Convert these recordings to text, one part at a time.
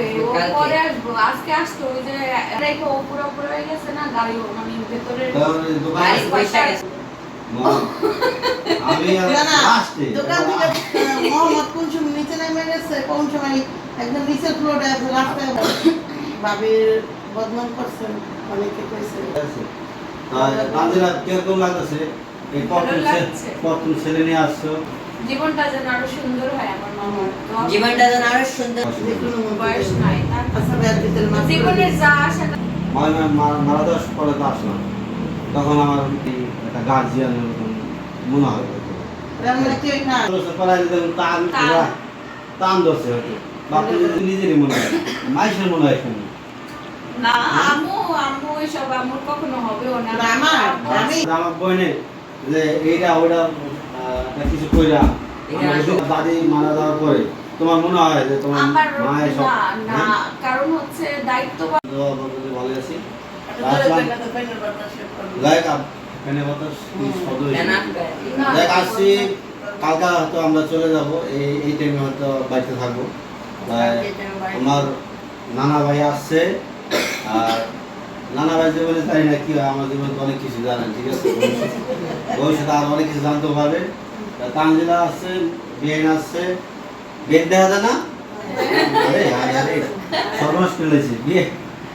আসবে পরে আসব আজকে আসতো ওই যে রেখে ও পুরো পুরো হয়ে গেছে না গাড়ি মানে ভেতরে কারণ এই দোকানে বাড়ির পয়সা গেছে আমি আর না, না, লাস্টে দোকান থেকে মোহাম্মদ কোন সময় নিচে নেমে গেছে কোন সময় একদম নিচের ফ্লোরে আছে রাস্তায় ভাবির বদনাম করছেন অনেকে কইছে। লাগতেছে? এই প্রথম লাগছে। প্রথম ছেলে নিয়ে আসছো? জীবনটা যেন আরও সুন্দর হয় আমার মামার জীবনটা যেন আরও সুন্দর কোনো বয়স নাই আচ্ছা জীবনের যা আসে মারা মারা পরে তো আসলাম। তখন আমার একটা গার্জিয়ান মনে হয়। টান টান। পুরা টান ধরছে হয়তো। বাপু যদি নিজেরই মনে হয়। মনে হয় এখানে। না আম্মু আম্মু এসব আম্মুর কখনো হবেও না। আমার আমার বইনে যে এইটা একটা কিছু কইরা দাদি মারা যাওয়ার পরে তোমার মনে হয় যে তোমার সব না না হ্যাঁ? কারণ হচ্ছে দায়িত্ব ভালো আছি। বাতাস লাইক আসছি কালকে হয়তো আমরা চলে যাব। এই এই টাইমে হয়তো বাড়িতে থাকব। তাই আমার নানা ভাই আসছে। আর নানা ভাই জীবনে জানি না কি হয় আমার জীবনে অনেক কিছু জানেন ঠিক আছে? ভবিষ্যতে- আর অনেক কিছু জানতে পারবে। তানজিলা আসছে বিয়েন আসছে বিয়ে দেখা যায় না? আরে আরে আরে সর্বনাশ করে বিয়ে।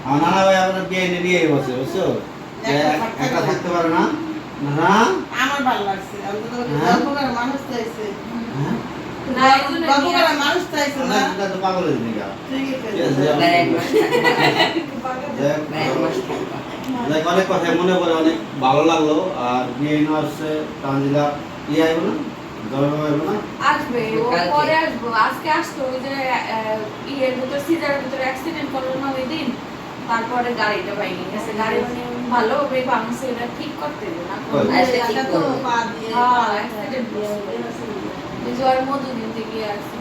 আমার নানা ভাই আপনার বিয়ে নিয়ে নিয়ে বসে বুঝছ? একা থাকতে পারে। না। আমার ভালো লাগছে হ্যাঁ? গল্প করার মানুষ হ্যাঁ? তো হয়ে আছে অনেক কথা মনে করে অনেক ভালো লাগল। আর বিয়ে আসছে তানজিলা ইয়ে না? আসবে ও পরে আসব। আজকে আসতো ওই যে ইয়ের ভিতর সিজারের ভিতরে অ্যাক্সিডেন্ট করল না ওই দিন? তারপরে গাড়িটা ভেঙে গেছে। গাড়ি মানে ভালো হবে ভাঙছে এটা ঠিক করতে হবে না? ঠিক তো পা দিয়ে হ্যাঁ, accident ওই যে ওর মধুদিন আসছে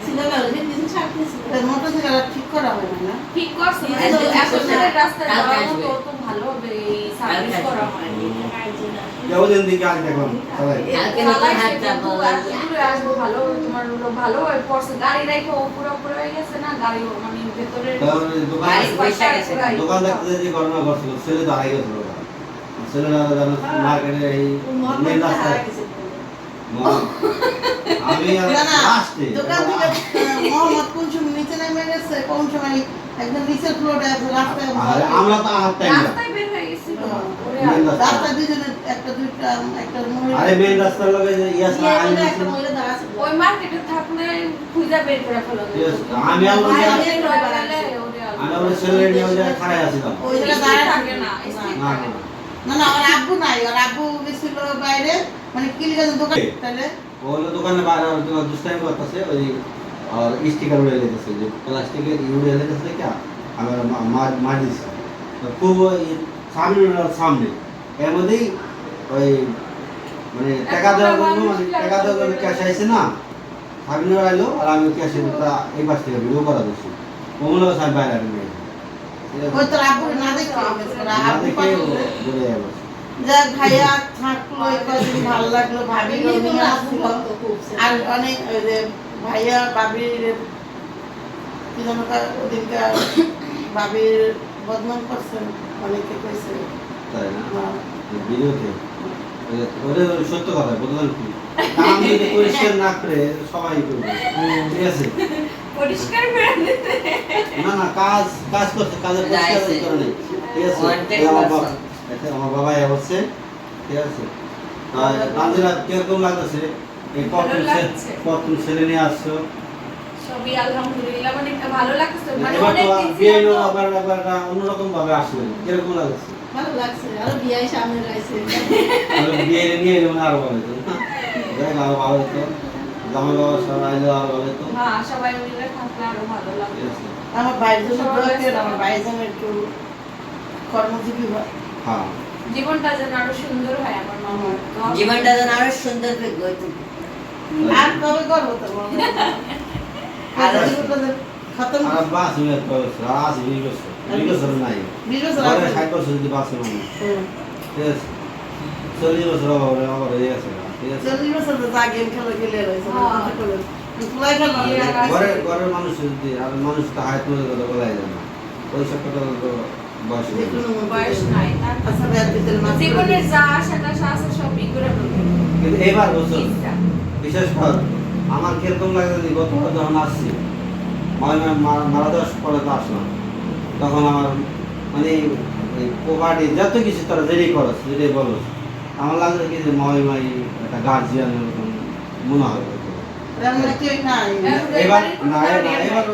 ঠিক করা হয় না ঠিক করছে ঠিক এখন কালকে যাওয়ার মতো অত ভালো হবে সার্ভিস করা আসবে। আগে দেখলাম কালকে হাত দূরে আসব ভালো তোমার হলো ভালো হয়ে গাড়ি রাখে পুরো পুরো হয়ে গেছে না? গাড়ি মানে ভেতরে কারণ দোকান পয়সা গেছে। দোকান দেখতে যে ঘটনা ঘটছিল ছেলে তো হারিয়ে গেছিল ছেলেরা যেন মার্কেটে এই মেন রাস্তায় আমি আর না, না, লাস্টে দোকান থেকে মোহাম্মদ কোন সময় নিচে নেমে গেছে কোন সময় একদম নিচের ফ্লোরে রাস্তায় আমরা তো হাত টাইম রাস্তায় বের হয়ে গেছিল মেন। রাস্তা। দুজনে একটা দুইটা একটা মহিলা। আরে মেন রাস্তার লগে যে ইয়াস ইয়ে আইন বলে একটা মহিলা দাঁড়া ছিল। ওই মার্কেটে থাকলে খুঁজে বের করে ফেলো। আমি আর ওই- বের হয়ে গেলে ওরে আল্লাহ। আমি আমার ছেলে নিয়ে ওই জায়গায় খাড়াই আছিলাম ওই জায়গায় Street থাকে না, না, না থাকে না না। না। না ওর আব্বু নাই ওর আব্বু গেছিল বাইরে মানে কিলিগান দোকান তাহলে। ও দোকানে বাইরে তোমার করতেছে ওই আর স্টিকার উড়ে যেতেছে যে প্লাস্টিকের উড়ে যেতেছে কি আমার মার মার দিছে। খুব সামনে সামনে। এর মধ্যেই ওই মানে টাকা দেওয়ার জন্য মানে টাকা দেওয়ার জন্য ক্যাশ আইছে না। সামনে আইলো আর আমি ক্যাশে এই পাশ থেকে ভিডিও করা দিচ্ছি হয় আমি বাইরে ওই না দেখে যাবে যাক ভাইয়া থাকল কদিন ভালো লাগল ভাবি নিয়ে আসছিল। আর অনেক ওই ভাইয়া ভাবির কি যেন ওদিনকে ভাবির বদনাম করছেন অনেকে কইছে। তাই না। ভিডিওতে ওদের সত্য কথা বললাম কি? পরিষ্কার না করে সবাই করবে। ঠিক আছে? পরিষ্কার করে। না না কাজ কাজ কাজের পরিষ্কার করে নেই। ঠিক আছে? আমার বাবা আমার হচ্ছে ঠিক আছে? কীরকম লাগতেছে? এই প্রথম প্রথম ছেলে নিয়ে আসছো? সবই আলহামদুলিল্লাহ মানে ভালো লাগছে মানে অনেক দিন। আবার আবার অন্যরকম ভাবে আসলেন কীরকম লাগছে ভালো লাগছে আরও বিয়ে সামনে রয়েছে। তাহলে বিয়ে নিয়ে এলে আরও ভালো হতো। না দেখ আরও ভালো হতো। জামাই বাবা সবাই আইলে আরও ভালো হতো। হ্যাঁ সবাই মিলে থাকলে আরও ভালো ঠিক লাগবে আছে। আমার ভাইয়ের জন্য দোয়া আমার ভাইয়ের যেন একটু কর্মজীবী হয়। হ্যাঁ। জীবনটা যেন আরও সুন্দর হয় আমার মামার তো জীবনটা যেন আরও সুন্দর করে আর কবে করব মামা আর খতম। আর বাস হয়ে বছর বিশ বছর নাই বিশ বছর আগে। ষাট বছর যদি বাসে ঠিক আছে চল্লিশ বছর আবার আবার হয়ে গেছে চল্লিশ বছর তো যা গেম খেলা খেলে রয়েছে। মাথা করে তুলাই ফেলব না। আর- ঘরের ঘরের মানুষ যদি আর মানুষ তো হায়াত কথা বলাই যায় না ওই সব কথা তো বয়স যে নেই। কোনো মন্দিরে- বয়স নাই তার ভাইয়া, ভিতরে মাছ করে জীবনের যা আশা টাশা আছে সব ই কিন্তু এবার বছর বিশেষ কর আমার কীরকম লাগে গতবার যখন আসছি মারা দেওয়ার পরে তো আসলাম। তখন আমার মানে প্রপার্টি যত কিছু তারা যেটাই করস যেটাই বলো। আমার লাগল কি যে মহিমাই একটা গার্জিয়ান মনে হয়। রান্না কেউ নাই। এবার না না এবার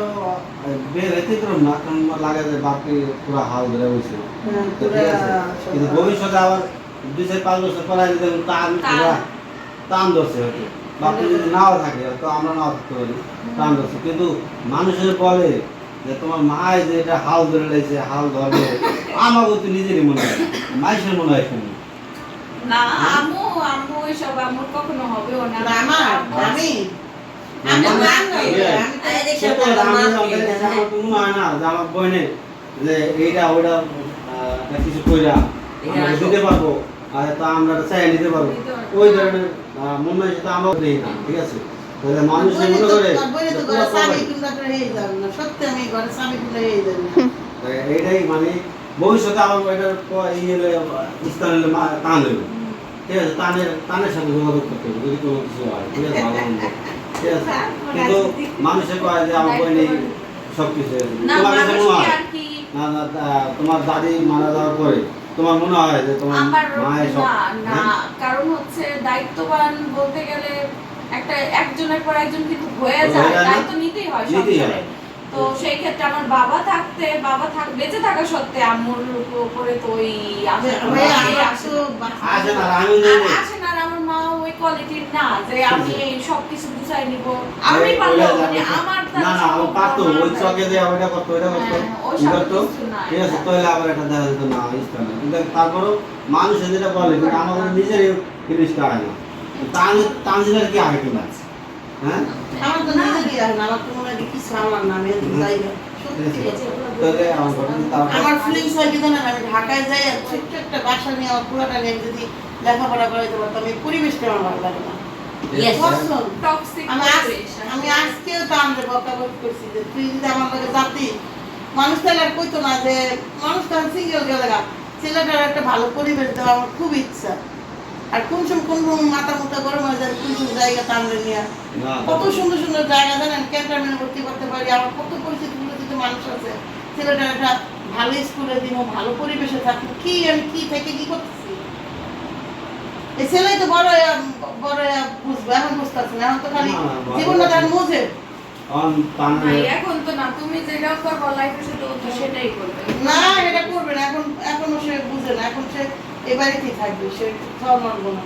বের হইতে করুন না কারণ লাগে যে বাপকে পুরো হাল ধরে হয়েছে তো ঠিক আছে। পুরা- কিন্তু ভবিষ্যতে আবার দুই চার পাঁচ বছর পরে যদি টান টান। পুরা টান ধরছে হয়তো। বাপকে যদি নাও থাকে তো আমরা নাও থাকতে পারি। টান ধরছে। কিন্তু মানুষের বলে যে তোমার মায় যে এটা হাল ধরে লেগেছে হাল ধরবে আমাকে তো নিজেরই মনে হয়। মাইসের মনে হয় শুনি না এসব কখনো না। আমার, আমি মানে- মা? আমার না যে এইটা ওইটা কিছু কইরা দিতে পারব আর তা আমরা চাই নিতে পারব। ওই ধরনের মনে হয় সেটা আমরা ঠিক আছে? তাহলে মানুষ মনে করে হয়ে। সত্যি আমি ঘরে হয়ে যাবে এইটাই মানে ভবিষ্যতে এটার ইয়ে স্থান হলে টান ঠিক আছে টানের টানের সাথে যোগাযোগ করতে হবে যদি কোনো কিছু হয়। ঠিক আছে ভালো মন্দ ঠিক আছে। কিন্তু মানুষের কয় যে আমার বই নেই সব কিছু না তোমার কাছে মনে হয়? না তোমার দাদি মারা যাওয়ার পরে তোমার মনে হয় যে তোমার মায়ের সব না না। হ্যাঁ? কারণ হচ্ছে দায়িত্ববান বলতে গেলে একটা একজনের পর একজন কিন্তু হয়ে যায় না? দায়িত্ব নিতেই হয় সংসারে তো সেই ক্ষেত্রে আমার বাবা থাকতে বাবা থাক বেঁচে থাকা সত্ত্বে আম্মুর উপরে তো ওই আসে না, আমার আসে তো না। আমার মা ওই কোয়ালিটির না যে আমি এই সবকিছু গুছাই নিব। আমি জানি। মানে আমার না না ও পারতো ওই চকে দিয়ে ওইটা করতো ওইটা করতো। হ্যাঁ, ও ই সব করতো ঠিক আছে তাহলে আবার একটা দেখা যেত না ইস্তানে কিন্তু তারপরেও মানুষ যেটা বলে কিন্তু আমাদের নিজের জিনিসটা হয় না। তানজিলের কি আগে হ্যাঁ আমার তো নিজেরই আর না, আমার তো মনে হয় কিছু আমার না, যাই না। সত্যি। ঠিক আছে। আমার ঘটনা তারপর আমার ফিলিংস হয় কি জানেন আমি ঢাকায় যাই আর ছোট্ট একটা বাসা নিয়ে আমার পুরোটা নিয়ে যদি লেখাপড়া করাইতে পারতাম এই পরিবেশটা আমার ভালো লাগে না Yes, sir. পছন্দ। Toxic আমি আজ পরিবেশ। আমি আজকেও তো আমরা বকাবকি করছি যে তুই যদি আমার লগে জাতি মানুষ তাহলে আর কইতো না যে মানুষ তো সিঙ্গেল গেলে গা ছেলেটার একটা ভালো পরিবেশ দেওয়া আমার খুব ইচ্ছা আর কোন সময় কোন মাথা মুথা গরম হয়ে যায় কোন জায়গা টানলে নিয়ে কত সুন্দর সুন্দর জায়গা জানেন? ক্যান্টারমেন্ট ভর্তি করতে পারি। আমার কত পরিচিত পরিচিত মানুষ আছে। ছেলেটা একটা ভালো স্কুলে দিব ভালো পরিবেশে থাকব। কি আমি কি থেকে কি করতেছি? এই ছেলেই তো বড় বড় বুঝব এখন বুঝতে পারছি না। এখন তো খালি জীবনটা তার নাই, এখন তো না তুমি যেটা করব লাইফের সাথে তো সেটাই করবে। না এটা করবে না। এখন এখনও সে বুঝে না। এখন সে বাড়িতেই থাকবে সে খাওয়া মারবো না।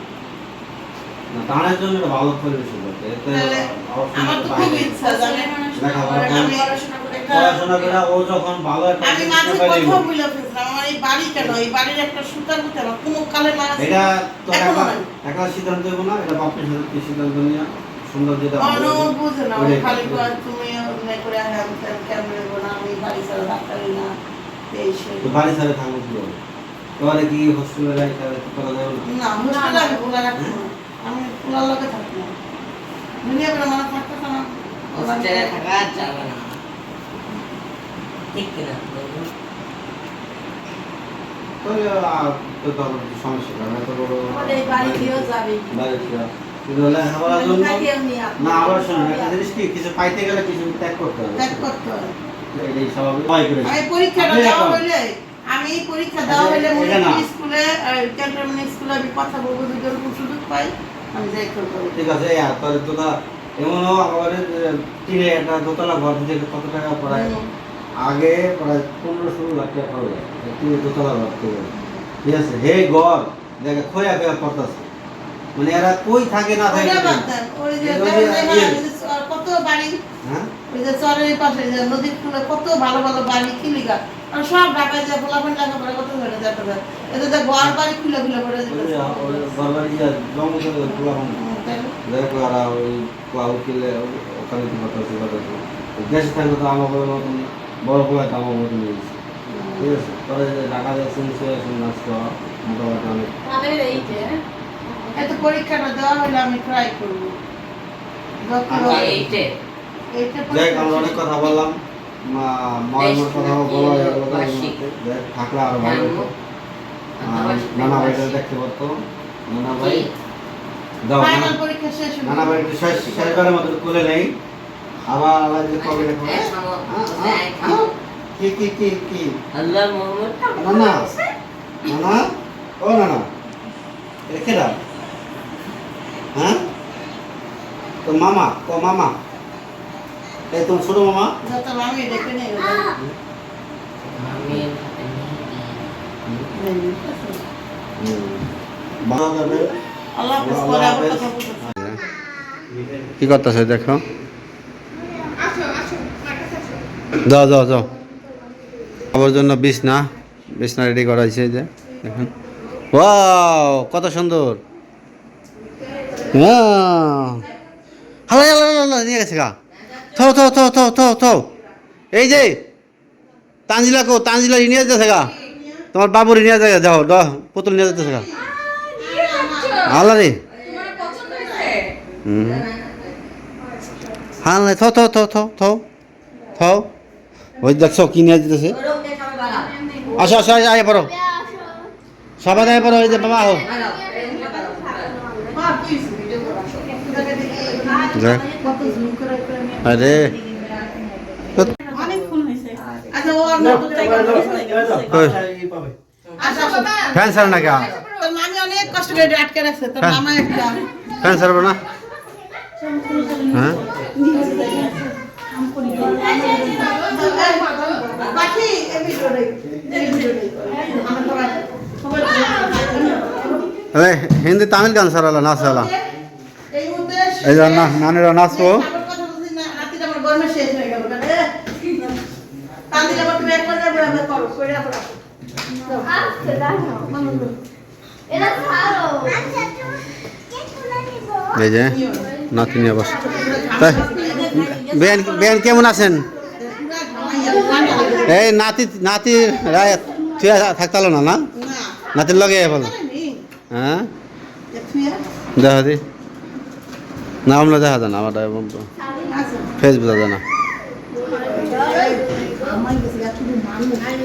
না জন্য একটা ভালো পরিবেশ দরকার এতে তাহলে অপশন আমার তো খুব ইচ্ছা জানে পড়াশোনা করে একটা- পড়াশোনা করে ও যখন ভালো একটা আমি মাঝে কথা বলে ফেলছিলাম আমার এই বাড়ি কেন? এই বাড়ির একটা সুতার মধ্যে আমার কোনো কালে না এটা তো এখনও একটা সিদ্ধান্ত দেবো না এটা বাপের সাথে কি সিদ্ধান্ত নিয়ে সুন্দর যেটা অন্য বুঝে না খালি তুমি অভিনয় করে কেমন না? আমি বাড়ি ছাড়া ডাক্তারি না। এই বাড়ি ছাড়া থাকব কি হবে তোমার কি হোস্টেলে যাই তাহলে কি করা যাবে না হোস্টেলে আমি আমি না। দুনিয়া করে মানে থাকতেছে না। হোস্টেলে থাকা যাবে না। ঠিক কিনা তাহলে তো সমস্যা বড় আমাদের বাড়ি যাবে। বাড়ি নি আপনি। না আবার শোনো একটা জিনিস কি কিছু পাইতে গেলে কিছু ত্যাগ করতে হবে। ত্যাগ করতে স্বাভাবিক। পরীক্ষাটা হইলে আমি পরীক্ষা দেওয়া হইলে এটা মনে না। করি স্কুলে ক্যান্টনমেন্ট স্কুলে আমি কথা বলব দুজন সুযোগ পাই আমি যাই ঠিক আছে তাহলে তোরা এমনও আমাদের টিনে একটা দোতলা ঘর দিতে কত টাকা পড়ায়? আগে প্রায় পনেরো ষোলো লাখ টাকা খরচ হয় টিনে দোতলা ঘর থেকে। ঠিক আছে হে ঘর দেখে খোয়া খোয়া পড়তেছে মানে এরা কই থাকে না থাকে? ইয়ে। কত বাড়ি। হ্যাঁ? ওই যে চরের পাশে নদীর কূলে কত ভালো ভালো বাড়ি কিলিগা সব ঢাকায় কত যেতে এতে তো ঘর বাড়ি খুলে খুলে পড়ে যেতে ঘর বাড়ি যা জঙ্গল করে পুরা দেখো আর ওই ক্লাউড কিলে ওখানে কি করতেছে করতেছে দেশে থাকলে তো আমার মতন বড় পোলা তো আমার মতন নিয়েছে ঠিক আছে? পরে যে ঢাকা যাচ্ছে সিচুয়েশন আসতে মোটামুটি অনেক তাহলে এই যে এত পরীক্ষাটা দেওয়া হলে আমি ট্রাই করব। এইটে আমরা অনেক কথা বললাম। মা- মায়ের কথা বলা হয়ে গেল থাকলে আরও ভালো হতো। আর নানা ভাইটা দেখতে পারতো। নানা ভাই দাও নানা- ফাইনাল পরীক্ষা শেষ ভাই একটু শেষ শেষবারের মতো কোলে নেই। আবার আল্লাহ যদি কবে দেখো হ্যাঁ, হ্যাঁ, হ্যাঁ। কি কি কি কি? আল্লাহ নানা নানা ও নানা এটা কেডা হ্যাঁ? তো মামা ও মামা। এই তোমার ছোট মামা? আমি দেখে নেই কি করতেছে দেখো? যাও যাও যাও। আমার জন্য বিছনা বিছনা রেডি করা হয়েছে এই যে দেখুন। ওয়াও কত সুন্দর। হ্যালো নিয়ে গেছে গা। থো থো থো থো থো থো। এই যে তানজিলা কো তানজিলা নিয়ে যেতেছে গা। তোমার বাবুরি নিয়ে যায় যাও পুতুল নিয়ে যেতেছে গা। আল্লাহ রে। হুম। হ্যাঁ থো থো থো থো থো থো। ওই দেখছ কি নিয়ে যেতেছে আসো আসো, আয় পড়ো। সবাই আয়, পড়ো, এই যে বাবা হো মা আরে। অনেক ফোন হয়েছে। আচ্ছা আচ্ছা বাবা। ফ্যান সার না কে তোর মামি অনেক কষ্ট করে এটা আটকে রাখছে তোর হ্যাঁ। ফ্যান সারবো না? হ্যাঁ? বাকি এই ভিডিও দেখ এই ভিডিও দেখ। আমার সবাই সবাই আরে হিন্দি তামিল গান সারালা নাচ সারা এই নানিরা নাচবো আমার কথা বলছি না রাত্রিটা আমার গরমে শেষ হয়ে গেল কেন তান্দির আবার তুমি এক করে যাবে আমি করো করে রাখো রাখো এটা ছাড়ো এই যে নাতি নিয়ে বস তাই বেন বেন কেমন আছেন এই নাতি নাতি রায় তুই থাকতালো না না না নাতির লগে বলো হ্যাঁ দেখা দি না আমরা দেখা যায় না আমার ফেসবুক যায় না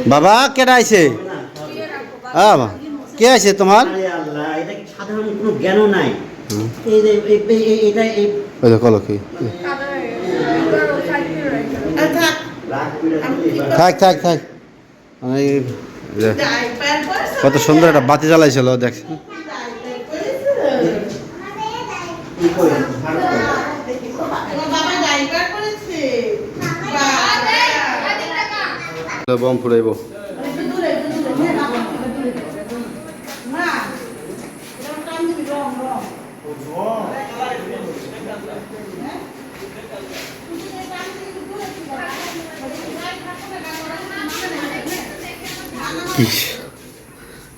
বাবা কেটা আইছে? কে আছে তোমার? থাক। থাক থাক পরেছে কত সুন্দর একটা বাতি জ্বালাইছিল দেখছেন কি করে ভালো করে। তোমার বাবা ডাইপার করেছে বম ফুরাইব মা এটা টাইম দিবি রং রং কি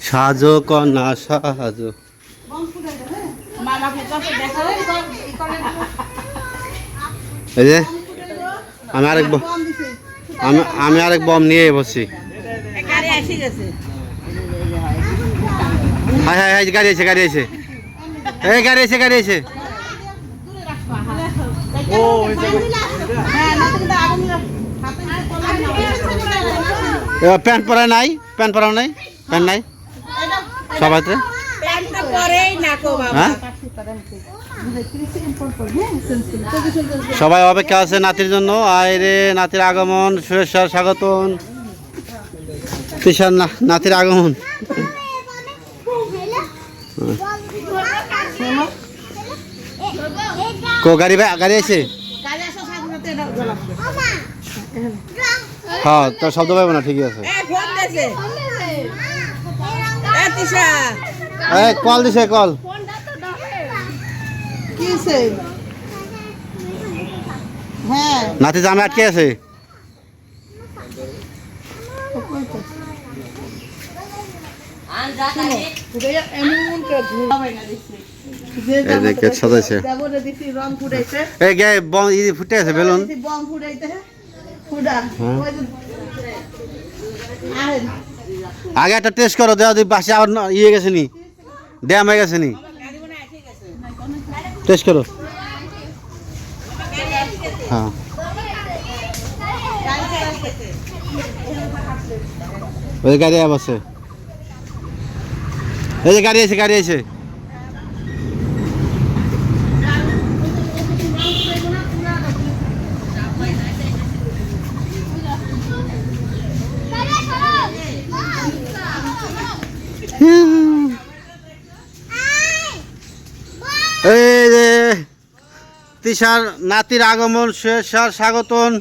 সাজো কন্যা সাজো মামাকে কত দেখালে এই যে, আমি আরেক ব- কম দিছে আমি আমি আরেক বম নিয়ে বসছি। গাড়ি এসে হাই হাই হাই গাড়ি আছে গাড়ি আছে এই গাড়ি আছে গাড়ি আছে প্যান্ট পরা নাই? প্যান্ট পরা নাই? প্যান্ট নাই? সবাই তো প্যান্টটা পরেই না কো বাবা। হ্যাঁ? সবাই অপেক্ষা আছে নাতির জন্য। আয় রে নাতির আগমন সুরেশ্বর স্বাগতম। কিষান নাতির আগমন। কো গাড়ি ভাই গাড়ি আছে? হ্যাঁ তো শব্দ পাইব না ঠিকই আছে। কল দিছে কল। হ্যাঁ। নাতি জামে আটকে আছে? ফুটে বেলুন। হ্যাঁ। ওই যে আগে একটা টেস্ট করো দেওয়া পাশে আবার ইয়ে গেছে নি ড্যাম হয়ে গেছে নি। টেস্ট করো। হ্যাঁ। ওই গাড়ি বসে এই যে গাড়ি আছে গাড়ি আছে। তিশার নাতির আগমন আর স্বাগতন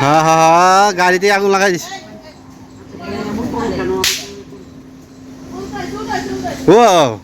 হ্যাঁ হ্যাঁ হ্যাঁ গাড়িতে আগুন লাগাই দিস ও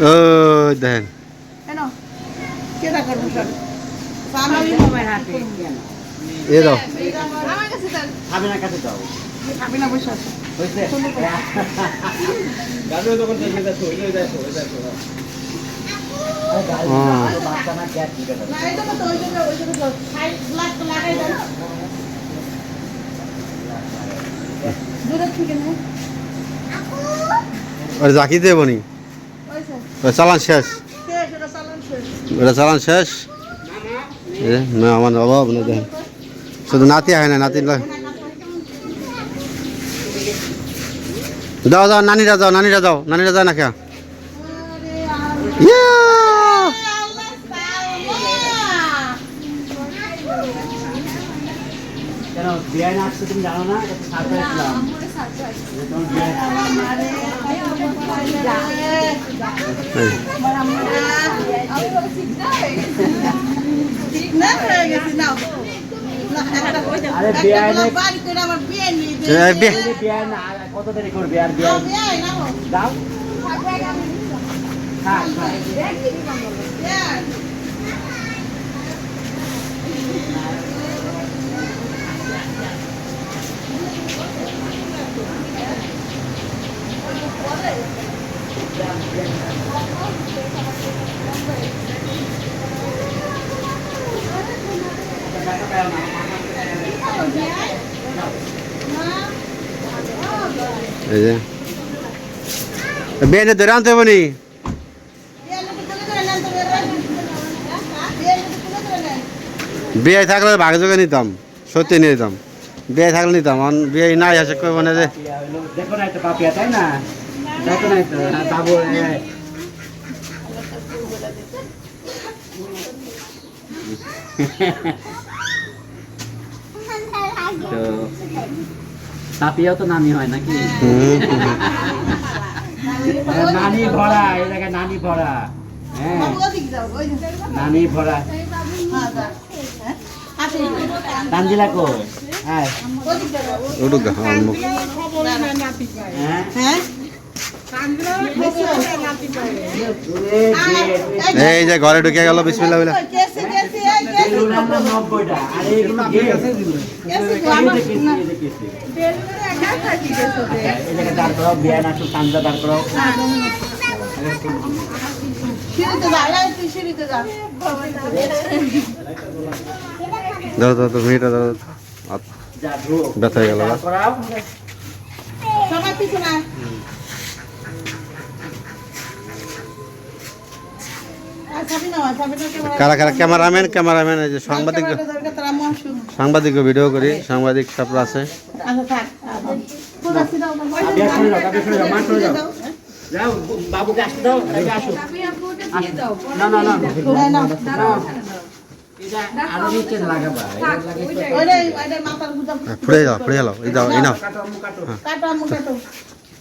ও দেখেন এ দাও। হ্যাঁ। ওটা জাকি দেবো নি হয়েছে? ওটা চালান শেষ। এটা চালান শেষ। না আমার অভাব না দেখেন শুধু নাতি হয় না নাতি যাও যাও নানিরা যাও নানিরা যাও নানিরা যায় না কে আরে আর ইয়া! কেন বিয়ে না আসছে তুমি জানো না এটা তো সারপ্রাইজ দিলাম তোমার বিয়ে এই, আরে বিয়ে না এ, বে- বিয়ে না আর কত দেরি করবি আর বিয়ে দাও থাক এই যে। বেনে ধরে আনতে বিয়ে থাকলে ভাগে যোগে নিতাম, সত্যি নিতাম। বিয়ে থাকলে নিতাম বিয়ে নাই আসে কই মানে যে দেখো না একটা পাপিয়া, তাই না? দেখো না তো হ্যাঁ, বাবু তো পাপিয়াও তো নানি হয় নাকি। হ্যাঁ, নানি ভরা। এই জায়গায় নানি ভরা। হ্যাঁ। নানি ভরা তানজিলা কো হ্যাঁ হ্যাঁ। হ্যাঁ? এই যে ঘরে ঢুকে গেল বিসমিল্লাহ বলে। ব্যথা হয়ে গেল আর ছাবি না ছাবি না ক্যামেরা কারা কারা ক্যামেরাম্যান ক্যামেরাম্যান এই যে সাংবাদিক সাংবাদিক ভিডিও করি সাংবাদিক সব আছে আচ্ছা করে যাও যাও যাও যাও ফুড়ে যাও এই দাও এই নাও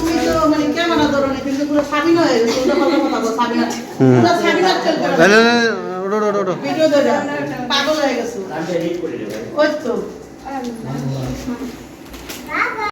তুমি তো মানে ক্যামেরা ধরো কিন্তু পুরো সাবিন হয়ে গেছে উল্টা পাল্টা কথা সাবিনা। পুরো সাবিনা চলতে ওঠো, ওঠো, ওঠো। ভিডিও ধরে পাগল হয়ে গেছে। আমি edit করে দেবো। ওই তো।